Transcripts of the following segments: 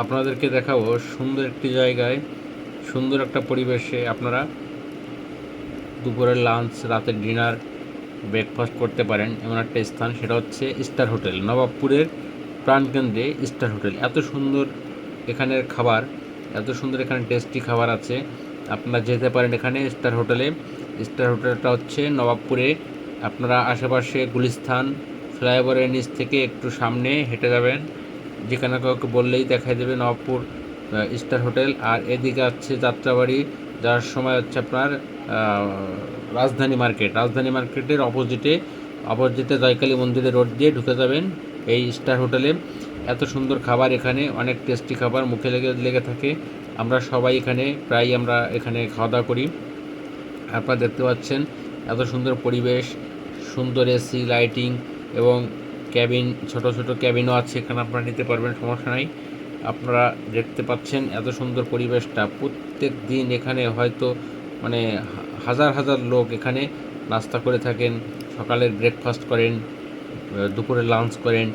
আপনাদেরকে দেখাবো সুন্দর একটি জায়গায়, সুন্দর একটা পরিবেশে আপনারা দুপুরের লাঞ্চ রাতের ডিনার ব্রেকফাস্ট করতে পারেন। এমন একটা স্থান, সেটা হচ্ছে স্টার হোটেল নবাবপুরের প্রাণকেন্দ্রে স্টার হোটেল এত সুন্দর এখানের খাবার, এত সুন্দর এখানে টেস্টি খাবার আছে। আপনারা যেতে পারেন এখানে স্টার হোটেলে স্টার হোটেলটা হচ্ছে নবাবপুরে। আপনারা আশেপাশে গুলিস্থান, ফ্লাইওভারের নিচ থেকে একটু সামনে হেঁটে যাবেন। যেখানে কাউকে বললেই দেখাই দেবে নবপুর স্টার হোটেল। আর এদিকে আছে যাত্রাবাড়ি যাওয়ার সময় হচ্ছে আপনার রাজধানী মার্কেট। রাজধানী মার্কেটের অপোজিটে অপোজিটে জয়কালী মন্দিরের রোড দিয়ে ঢুকে যাবেন এই স্টার হোটেলে। এত সুন্দর খাবার এখানে, অনেক টেস্টি খাবার মুখে লেগে লেগে থাকে। আমরা সবাই এখানে প্রায় আমরা এখানে খাওয়া দাওয়া করি। আপনারা দেখতে পাচ্ছেন এত সুন্দর পরিবেশ, সুন্দর এসি, লাইটিং এবং ক্যাবিন, ছোট ছোট ক্যাবিনও আছে, এখানে আপনারা নিতে পারবেন, সমস্যা নাই। আপনারা দেখতে পাচ্ছেন এত সুন্দর পরিবেশটা, প্রত্যেক দিন এখানে হয়তো মানে হাজার হাজার লোক এখানে নাস্তা করে থাকেন, সকালের ব্রেকফাস্ট করেন দুপুরে লাঞ্চ করেন,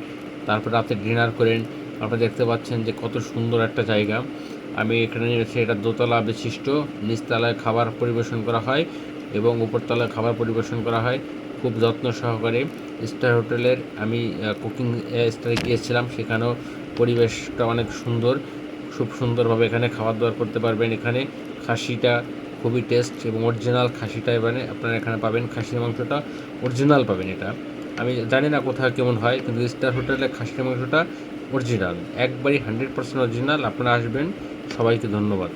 তারপর রাতে ডিনার করেন। আপনারা দেখতে পাচ্ছেন যে কত সুন্দর একটা জায়গা। আমি এখানে এসে এটা দোতলা বিশিষ্ট, নিচতলায় খাবার পরিবেশন করা হয়। এবং উপরতলায় খাবার পরিবেশন করা হয়। খুব যত্ন সহকারে স্টার হোটেলের আমি কুকিং স্টারে গিয়েছিলাম। সেখানেও পরিবেশটা অনেক সুন্দর। খুব সুন্দরভাবে এখানে খাবার দাবার করতে পারবেন এখানে। খাসিটা খুবই টেস্ট এবং অরিজিনাল খাসিটা এবারে আপনারা এখানে পাবেন। খাসির মাংসটা অরিজিনাল পাবেন এটা। আমি জানি না কোথাও কেমন হয়, কিন্তু স্টার হোটেলে খাসির মাংসটা অরিজিনাল একবারই হান্ড্রেড পার্সেন্ট অরিজিনাল আপনারা আসবেন। সবাইকে ধন্যবাদ।